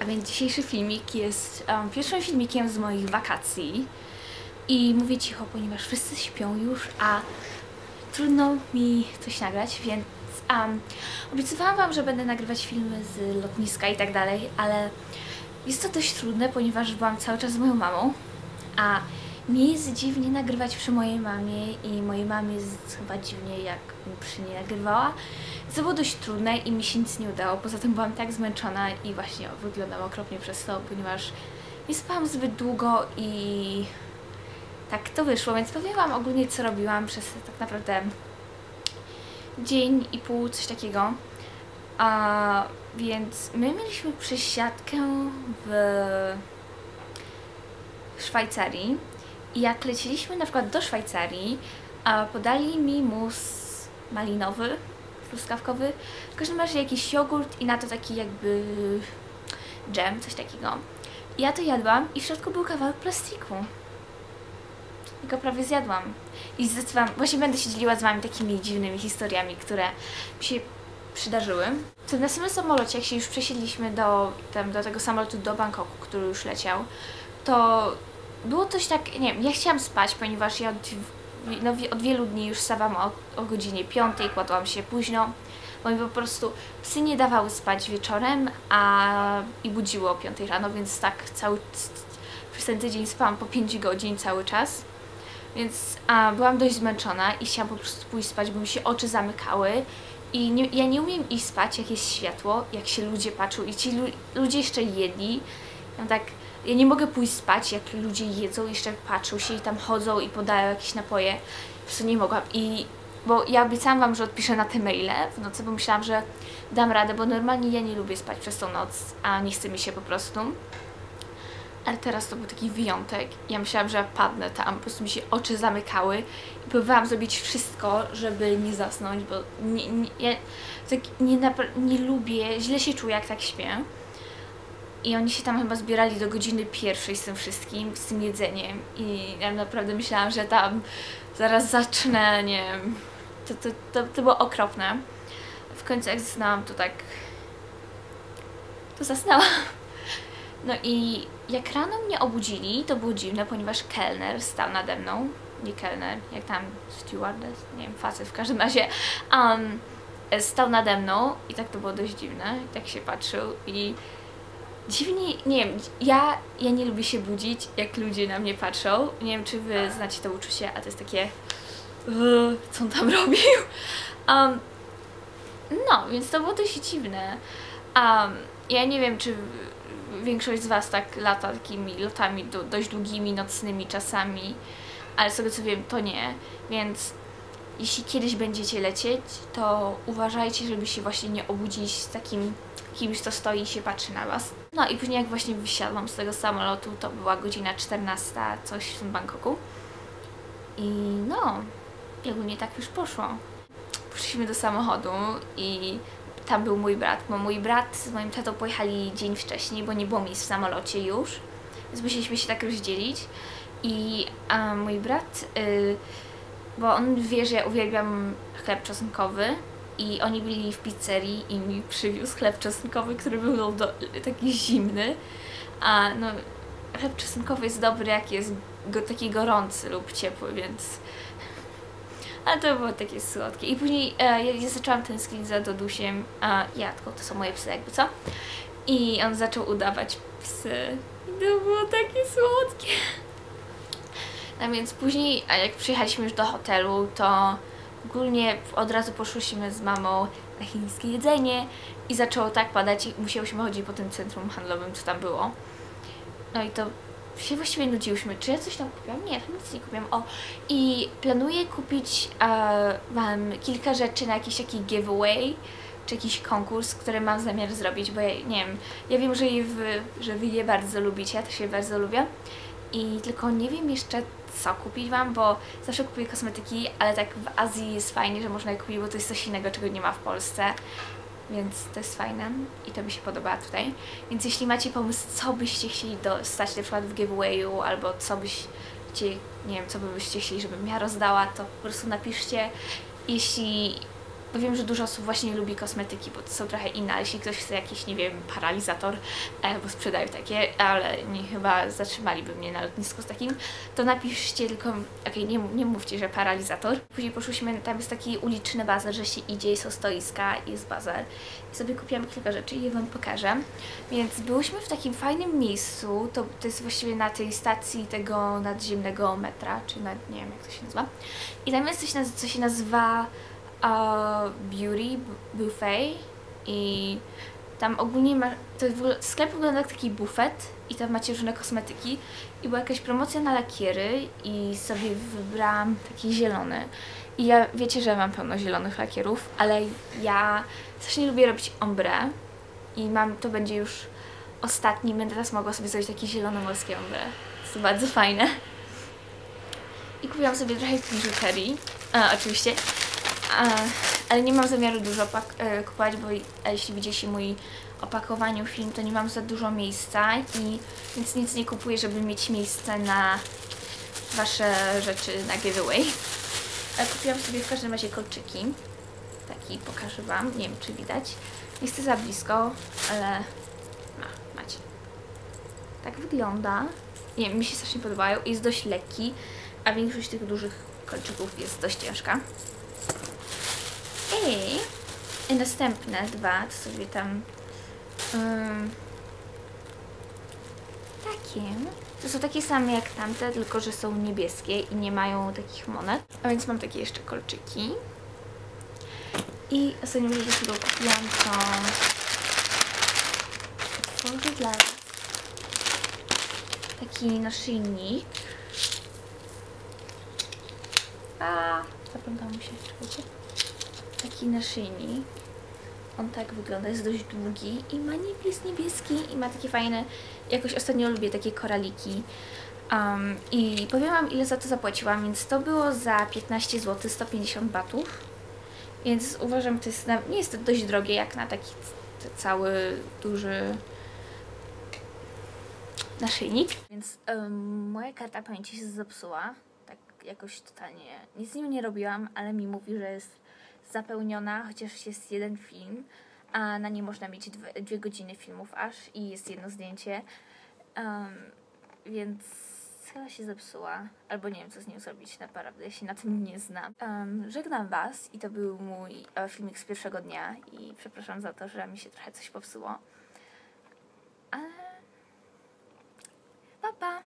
A więc dzisiejszy filmik jest um, pierwszym filmikiem z moich wakacji. I mówię cicho, ponieważ wszyscy śpią już, a trudno mi coś nagrać, więc um, obiecywałam Wam, że będę nagrywać filmy z lotniska i tak dalej, ale jest to dość trudne, ponieważ byłam cały czas z moją mamą, a mi jest dziwnie nagrywać przy mojej mamie i mojej mamie jest chyba dziwnie jak przy niej nagrywała. To było dość trudne i mi się nic nie udało, poza tym byłam tak zmęczona i właśnie wyglądam okropnie przez to, ponieważ nie spałam zbyt długo i tak to wyszło, więc powiem Wam ogólnie co robiłam przez tak naprawdę dzień i pół, coś takiego. A, więc my mieliśmy przesiadkę w Szwajcarii jak leciliśmy na przykład do Szwajcarii, podali mi mus malinowy, truskawkowy, w każdym razie jakiś jogurt i na to taki jakby dżem, coś takiego. Ja to jadłam i w środku był kawałek plastiku. I go prawie zjadłam. I zdecydowałam, właśnie będę się dzieliła z Wami takimi dziwnymi historiami, które mi się przydarzyły. To na samym samolocie, jak się już przesiedliśmy do, tam, do tego samolotu do Bangkoku, który już leciał, to było coś tak, nie wiem, ja chciałam spać, ponieważ ja od, no, od wielu dni już stawałam o, o godzinie 5, kładłam się późno, bo mi po prostu psy nie dawały spać wieczorem, a i budziło o 5 rano, więc tak cały przez ten tydzień spałam po 5 godzin cały czas. Więc a, byłam dość zmęczona i chciałam po prostu pójść spać, bo mi się oczy zamykały. I nie, ja nie umiem iść spać, jak jest światło, jak się ludzie patrzą i ci lu ludzie jeszcze jedli. Ja tak, ja nie mogę pójść spać, jak ludzie jedzą, jeszcze patrzą się i tam chodzą i podają jakieś napoje. Po prostu nie mogłam. I bo ja obiecałam Wam, że odpiszę na te maile w nocy, bo myślałam, że dam radę, bo normalnie ja nie lubię spać przez tą noc, a nie chce mi się po prostu. Ale teraz to był taki wyjątek. Ja myślałam, że padnę tam, po prostu mi się oczy zamykały i próbowałam zrobić wszystko, żeby nie zasnąć, bo nie, nie, ja tak nie, nie lubię, źle się czuję, jak tak śpię. I oni się tam chyba zbierali do godziny pierwszej z tym wszystkim, z tym jedzeniem. I ja naprawdę myślałam, że tam zaraz zacznę, nie wiem. To, to, to, to było okropne. W końcu jak zasnęłam, to tak... To zasnęłam. No i jak rano mnie obudzili, to było dziwne, ponieważ kelner stał nade mną. Nie kelner, jak tam stewardess, nie wiem, facet w każdym razie. Um, stał nade mną i tak to było dość dziwne. I tak się patrzył i dziwnie, nie wiem, ja, ja nie lubię się budzić, jak ludzie na mnie patrzą. Nie wiem, czy wy znacie to uczucie, a to jest takie co on tam robił? Um, no, więc to było dość dziwne. Um, ja nie wiem, czy większość z Was tak lata takimi lotami do, dość długimi, nocnymi czasami, ale z tego co wiem, to nie, więc jeśli kiedyś będziecie lecieć, to uważajcie, żeby się właśnie nie obudzić z takim kimś, kto stoi i się patrzy na Was. No i później jak właśnie wysiadłam z tego samolotu, to była godzina 14, coś w Bangkoku. I no, ogólnie tak już poszło. Poszliśmy do samochodu i tam był mój brat, bo mój brat z moim tatą pojechali dzień wcześniej, bo nie było miejsc w samolocie już, więc musieliśmy się tak rozdzielić. I mój brat, y, bo on wie, że ja uwielbiam chleb czosnkowy i oni byli w pizzerii i mi przywiózł chleb czosnkowy, który był do, taki zimny. A no, chleb czosnkowy jest dobry, jak jest go, taki gorący lub ciepły, więc ale to było takie słodkie. I później e, ja, zaczęłam tęsknić za Dodusiem, a Jadką, to są moje psy jakby co. I on zaczął udawać psy. I to było takie słodkie. No więc później, a jak przyjechaliśmy już do hotelu, to ogólnie od razu poszłyśmy z mamą na chińskie jedzenie i zaczęło tak padać i musiałyśmy chodzić po tym centrum handlowym, co tam było. No i to się właściwie nudziłyśmy. Czy ja coś tam kupiłam? Nie, nic nie kupiłam. O, i planuję kupić e, kilka rzeczy na jakiś taki giveaway, czy jakiś konkurs, który mam zamiar zrobić, bo ja nie wiem, ja wiem, że, je wy, że Wy je bardzo lubicie, ja też je bardzo lubię. I tylko nie wiem jeszcze co kupić Wam, bo zawsze kupuję kosmetyki, ale tak w Azji jest fajnie, że można je kupić, bo to jest coś innego, czego nie ma w Polsce więc to jest fajne i to mi się podoba tutaj. Więc jeśli macie pomysł, co byście chcieli dostać na przykład w giveawayu, albo co byście, nie wiem, co byście chcieli, żebym ja rozdała, to po prostu napiszcie. Jeśli bo wiem, że dużo osób właśnie lubi kosmetyki, bo są trochę inne, ale jeśli ktoś chce jakiś, nie wiem, paralizator, e, bo sprzedają takie, ale nie chyba zatrzymaliby mnie na lotnisku z takim, to napiszcie tylko, okej, nie, nie mówcie, że paralizator. Później poszłyśmy, tam jest taki uliczny bazar, że się idzie i są stoiska jest bazar. I sobie kupiłam kilka rzeczy i je Wam pokażę. Więc byłyśmy w takim fajnym miejscu, to, to jest właściwie na tej stacji tego nadziemnego metra, czy na, nie wiem jak to się nazywa. I tam jest coś, co się nazywa uh, Beauty Buffet i tam ogólnie ma, to w ogóle, sklep wygląda jak taki bufet i tam macie różne kosmetyki i była jakaś promocja na lakiery i sobie wybrałam taki zielony. I ja, wiecie, że mam pełno zielonych lakierów, ale ja strasznie lubię robić ombre i mam, to będzie już ostatni, będę teraz mogła sobie zrobić takie zielonomorskie ombre. To bardzo fajne. I kupiłam sobie trochę biżuterii, oczywiście, a, ale nie mam zamiaru dużo e, kupować, bo jeśli widzieliście mój opakowaniu film, to nie mam za dużo miejsca i więc nic nie kupuję, żeby mieć miejsce na Wasze rzeczy na giveaway. E, Kupiłam sobie w każdym razie kolczyki. Taki pokażę Wam, nie wiem czy widać. Nie chcę za blisko, ale ma, macie. Tak wygląda. Nie wiem, mi się strasznie podobają. Jest dość lekki, a większość tych dużych kolczyków jest dość ciężka. I, następne dwa to sobie tam ym, takie. To są takie same jak tamte, tylko że są niebieskie i nie mają takich monet. A więc mam takie jeszcze kolczyki. I ostatnią rzecz, którą kupiłam to otworzę dla taki naszyjnik. A, zaplątało mi się, czekajcie. Taki naszyjnik. On tak wygląda, jest dość długi i ma niebieski, niebieski i ma takie fajne, jakoś ostatnio lubię takie koraliki. Um, I powiem Wam ile za to zapłaciłam, więc to było za 15 zł, 150 batów. Więc uważam, to jest, nie jest to dość drogie jak na taki cały duży naszyjnik. Więc em, moja karta pamięci się zepsuła. Tak jakoś totalnie. Nic z nią nie robiłam, ale mi mówi, że jest zapełniona, chociaż jest jeden film, a na nie można mieć dwie, dwie godziny filmów aż i jest jedno zdjęcie. Em, więc chyba się zepsuła, albo nie wiem, co z nią zrobić, naprawdę, ja się na tym nie znam. Em, żegnam Was i to był mój e, filmik z pierwszego dnia i przepraszam za to, że mi się trochę coś popsuło. Ale... Pa, pa!